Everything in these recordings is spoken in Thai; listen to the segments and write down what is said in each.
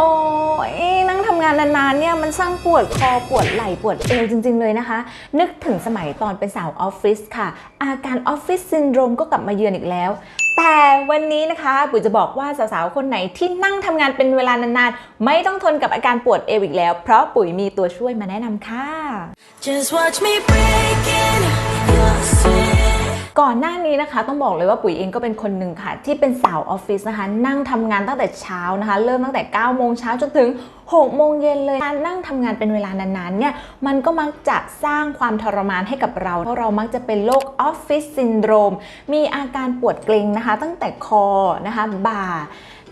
โอ้ยนั่งทำงานนานๆเนี่ยมันสร้างปวดคอปวดไหล่ปวดเอวจริง ๆ เลยนะคะ นึกถึงสมัยตอนเป็นสาวออฟฟิศค่ะ อาการออฟฟิศซินโดรมก็กลับมาเยือนอีกแล้ว แต่วันนี้นะคะปุ๋ยจะบอกว่าสาวๆคนไหนที่นั่งทำงานเป็นเวลานานๆ ไม่ต้องทนกับอาการปวดเอวอีกแล้ว เพราะปุ๋ยมีตัวช่วยมาแนะนำค่ะ Just watch me breaking ก่อนหน้านี้นะคะต้องบอกเลยว่าปุ๋ยเองก็เป็นคนหนึ่งค่ะ ที่เป็นสาวออฟฟิศนะคะ นั่งทำงานตั้งแต่เช้านะคะ เริ่มตั้งแต่9โมงเช้าจนถึง 6โมงเย็นเลยการนั่งทำงานเป็นเวลานานๆเนี่ยมันก็มักจะสร้างความทรมานให้กับเรา เพราะเรามักจะเป็นโรคออฟฟิศซินโดรม มีอาการปวดเกร็งนะคะ ตั้งแต่คอนะคะบ่า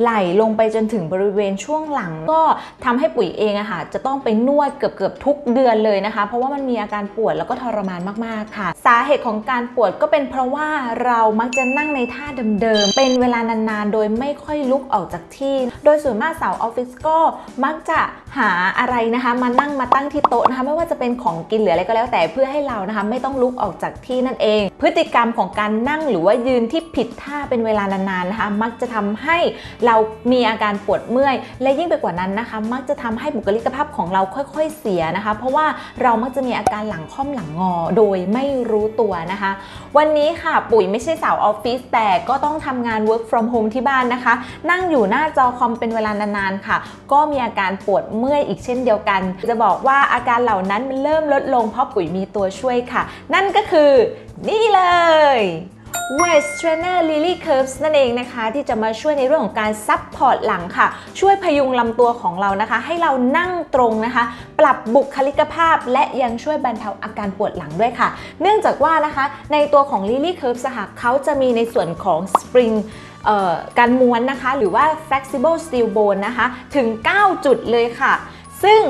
ไหลลงไปจนถึงบริเวณช่วงหลัง ก็ทำให้ปุ๋ยเองอะค่ะจะต้องไปนวดเกือบเกือบทุกเดือนเลยนะคะ เพราะว่ามันมีอาการปวดแล้วก็ทรมานมากๆค่ะ สาเหตุของการปวดก็เป็นเพราะว่าเรามักจะนั่งในท่าเดิมๆเป็นเวลานานๆ โดยไม่ค่อยลุกออกจากที่ โดยส่วนมากสาวออฟฟิศก็มักจะ หาอะไรนะคะมานั่งมาตั้งที่โต๊ะนะคะไม่ว่าจะเป็นของกินหรืออะไรก็แล้วแต่เพื่อให้เรานะคะไม่ต้องลุกออกจากที่นั่นเอง พฤติกรรมของการนั่งหรือว่ายืนที่ผิดท่าเป็นเวลานานๆนะคะมักจะทำให้เรามีอาการปวดเมื่อย และยิ่งไปกว่านั้นนะคะ มักจะทำให้บุคลิกภาพของเราค่อยๆเสียนะคะ เพราะว่าเรามักจะมีอาการหลังค่อมหลังงอโดยไม่รู้ตัวนะคะ วันนี้ค่ะปุ๋ยไม่ใช่สาวออฟฟิศแต่ก็ต้องทำงาน work from home ที่บ้านนะคะ นั่งอยู่หน้าจอคอมเป็นเวลานานๆค่ะ ก็มีอาการปวดเมื่อยอีกเช่นเดียวกัน จะบอกว่าอาการเหล่านั้นมันเริ่มลดลงเพราะปุ๋ยมีตัวช่วยค่ะ นั่นก็คือนี่เลย Waist Trainer Lily Curves นั่นเองนะคะ ที่จะมาช่วยในเรื่องของการซับพอร์ตหลังค่ะ ช่วยพยุงลำตัวของเรานะคะ ให้เรานั่งตรงนะคะ ปรับบุคลิกภาพ และยังช่วยบรรเทาอาการปวดหลังด้วยค่ะ เนื่องจากว่านะคะในตัวของ Lily Curves อะค่ะเขาจะมีในส่วนของ Spring การม้วนนะคะ หรือว่า flexible steel bone นะคะถึง 9 จุดเลยค่ะ ซึ่ง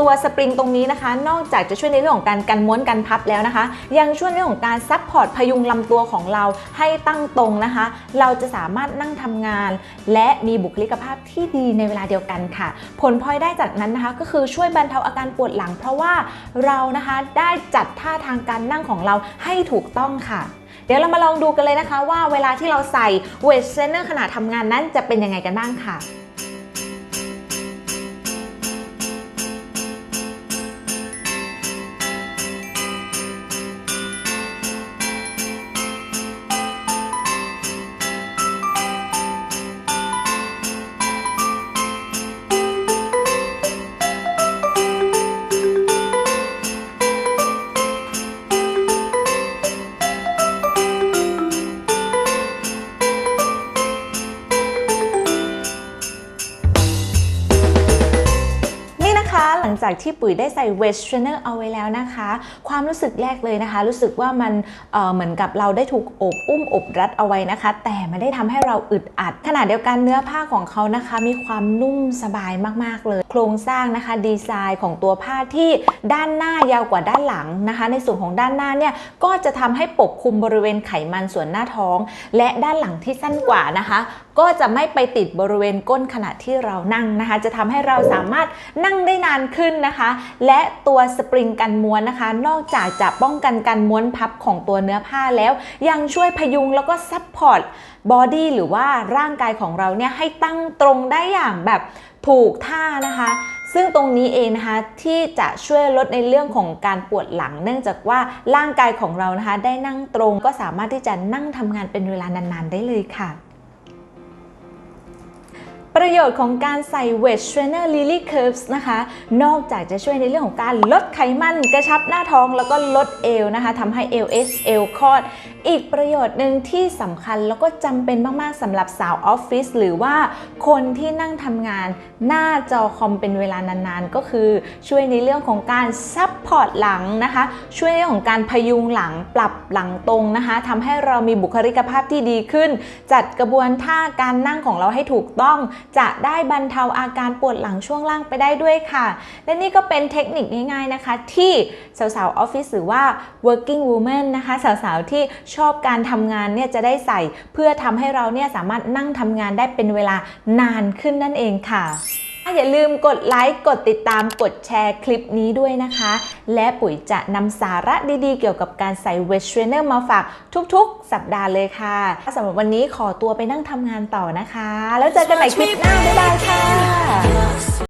ตัวสปริงตรงนี้นะคะ นอกจากจะช่วยในเรื่องของการกันม้วนกันพับแล้วนะคะ ยังช่วยในเรื่องของการซับพอร์ตพยุงลำตัวของเราให้ตั้งตรงนะคะ เราจะสามารถนั่งทำงาน และมีบุคลิกภาพที่ดีในเวลาเดียวกันค่ะ ผลพลอยได้จากนั้นนะคะ ก็คือช่วยบรรเทาอาการปวดหลัง เพราะว่าเรานะคะได้จัดท่าทางการนั่งของเราให้ถูกต้องค่ะ เดี๋ยวเรามาลองดูกันเลยนะคะ ว่าเวลาที่เราใส่เวทเทรนเนอร์ขณะทำงานนั้นจะเป็นยังไงกันบ้างค่ะ จากที่ปุ๋ยได้ใส่เวสเทรนเนอร์เอาไว้แล้วนะคะ ความรู้สึกแรกเลยนะคะ รู้สึกว่ามันเเหมือนกับเราได้ถูกอบอุ้มอบรัดเอาไว้นะคะ แต่ไม่ได้ทำให้เราอึดอัด ขณะเดียวกันเนื้อผ้าของเขานะคะ มีความนุ่มสบายมากๆเลย โครงสร้างนะคะ ดีไซน์ของตัวผ้าที่ด้านหน้ายาวกว่าด้านหลังนะคะ ในส่วนของด้านหน้าเนี่ยก็จะทำให้ปกคลุมบริเวณไขมันส่วนหน้าท้อง และด้านหลังที่สั้นกว่านะคะ ก็จะไม่ไปติดบริเวณก้นขณะที่เรานั่งนะคะ จะทำให้เราสามารถนั่งได้นานขึ้นนะคะ และตัวสปริงกันม้วนนะคะ นอกจากจะป้องกันการม้วนพับของตัวเนื้อผ้าแล้ว ยังช่วยพยุงแล้วก็ซัพพอร์ตบอดี้หรือว่าร่างกายของเราเนี่ยให้ตั้งตรงได้อย่างแบบถูกท่านะคะ ซึ่งตรงนี้เองนะคะที่จะช่วยลดในเรื่องของการปวดหลัง เนื่องจากว่าร่างกายของเรานะคะ ได้นั่งตรงก็สามารถที่จะนั่งทำงานเป็นเวลานานๆได้เลยค่ะ ประโยชน์ของการใส่ w e d Trainer Lily Curves นะคะ นอกจากจะช่วยในเรื่องของการลดไขมันกระชับหน้าท้องแล้วก็ลดเอวนะคะทำให้เอวเอสเอวคอด อีกประโยชน์หนึ่งที่สำคัญแล้วก็จำเป็นมากๆสำหรับสาวออฟฟิศหรือว่าคนที่นั่งทำงานหน้าจอคอมเป็นเวลานานๆ ก็คือช่วยในเรื่องของการซับพอร์ตหลังนะคะ ช่วยในเรื่องของการพยุงหลังปรับหลังตรงนะคะทำให้เรามีบุคลิกภาพที่ดีขึ้น จัดกระบวนท่าการนั่งของเราให้ถูกต้องจะได้บรรเทาอาการปวดหลังช่วงล่างไปได้ด้วยค่ะ และนี่ก็เป็นเทคนิคง่ายๆนะคะ ที่สาวๆออฟฟิศหรือว่า working woman นะคะสาวๆที่ชอบการทำงานเนี่ยจะได้ใส่ เพื่อทำให้เราเนี่ยสามารถนั่งทำงานได้เป็นเวลานานขึ้นนั่นเองค่ะ อย่าลืมกดไลค์กดติดตามกดแชร์คลิปนี้ด้วยนะคะ และปุ๋ยจะนำสาระดีๆ เกี่ยวกับการใส่เวชเทรนเนอร์มาฝากทุกๆ สัปดาห์เลยค่ะสำหรับวันนี้ขอตัวไปนั่งทำงานต่อนะคะ แล้วเจอกันใหม่คลิปหน้าบ๊ายบายค่ะ